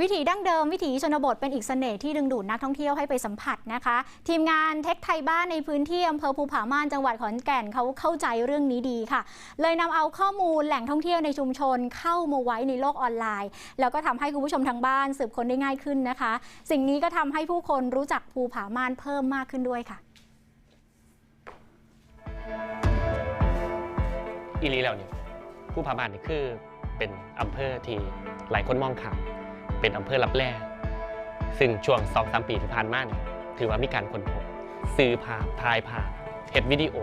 วิถีดั้งเดิมวิถีชนบทเป็นอีกเสน่ห์ที่ดึงดูดนักท่องเที่ยวให้ไปสัมผัสนะคะ ทีมงานเทคไทยบ้านในพื้นที่อำเภอภูผาม่านจังหวัดขอนแก่นเขาเข้าใจเรื่องนี้ดีค่ะ เลยนำเอาข้อมูลแหล่งท่องเที่ยวในชุมชนเข้ามาไว้ในโลกออนไลน์ แล้วก็ทำให้คุณผู้ชมทางบ้านสืบค้นได้ง่ายขึ้นนะคะ สิ่งนี้ก็ทำให้ผู้คนรู้จักภูผาม่านเพิ่มมากขึ้นด้วยค่ะอีลีแล้วเนี่ยผู้พาบานนี่คือเป็นอำเภอที่หลายคนมองข้าม เป็นอำเภอรับแร่ซึ่งช่วง2อสปีที่ผ่านมาเนี่ยถือว่ามีการค้นพบสื่อภาพถ่ายภาพเฮ็ดวิดีโอ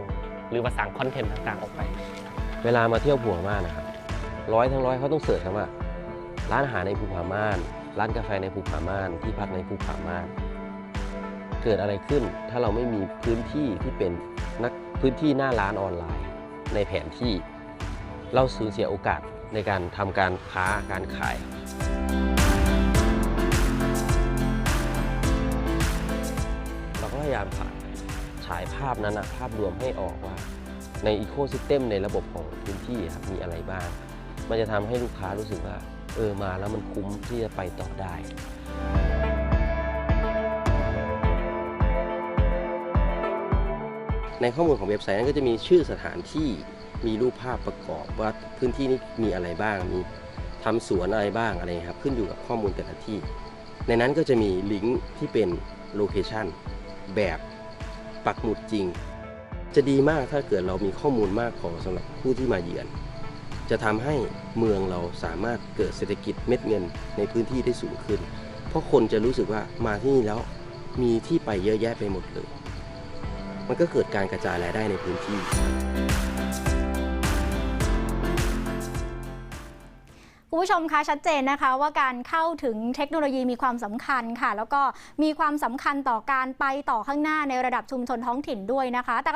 หรือว่าสั่งคอนเทนต์ต่างๆออกไป เวลามาเที่ยวผัวม่านนะครับร้อยทั้งร้อยเขาต้องเสิร์ชคำว่า ร้านอาหารในภูผาม่าน ร้านกาแฟในภูผาม่าน ที่พักในภูผาม่าน เกิดอะไรขึ้นถ้าเราไม่มีพื้นที่ที่เป็นนักพื้นที่หน้าร้านออนไลน์ ในแผนที่ เราสูญเสียโอกาสในการทำการค้าการขาย พยายามถ่ายฉายภาพนั้นนะภาพรวมให้ออกว่า ในอีโคซิสเต็มในระบบของพื้นที่ครับมีอะไรบ้าง มันจะทำให้ลูกค้ารู้สึกว่า เออมาแล้วมันคุ้มที่จะไปต่อได้ในข้อมูลของเว็บไซต์นั้นก็จะมีชื่อสถานที่มีรูปภาพประกอบว่าพื้นที่นี้มีอะไรบ้าง มีทำสวนอะไรบ้างอะไรครับ ขึ้นอยู่กับข้อมูลแต่ละที่ ในนั้นก็จะมีลิงก์ที่เป็นโลเคชัน แบบปักหมุดจริง จะดีมากถ้าเกิดเรามีข้อมูลมากพอสำหรับผู้ที่มาเยือน จะทำให้เมืองเราสามารถเกิดเศรษฐกิจเม็ดเงินในพื้นที่ได้สูงขึ้น เพราะคนจะรู้สึกว่ามาที่นี่แล้วมีที่ไปเยอะแยะไปหมดเลย มันก็เกิดการกระจายรายได้ในพื้นที่ คุณผู้ชมคะชัดเจนนะคะว่าการเข้าถึงเทคโนโลยีมีความสำคัญค่ะ แล้วก็มีความสำคัญต่อการไปต่อข้างหน้าในระดับชุมชนท้องถิ่นด้วยนะคะแต่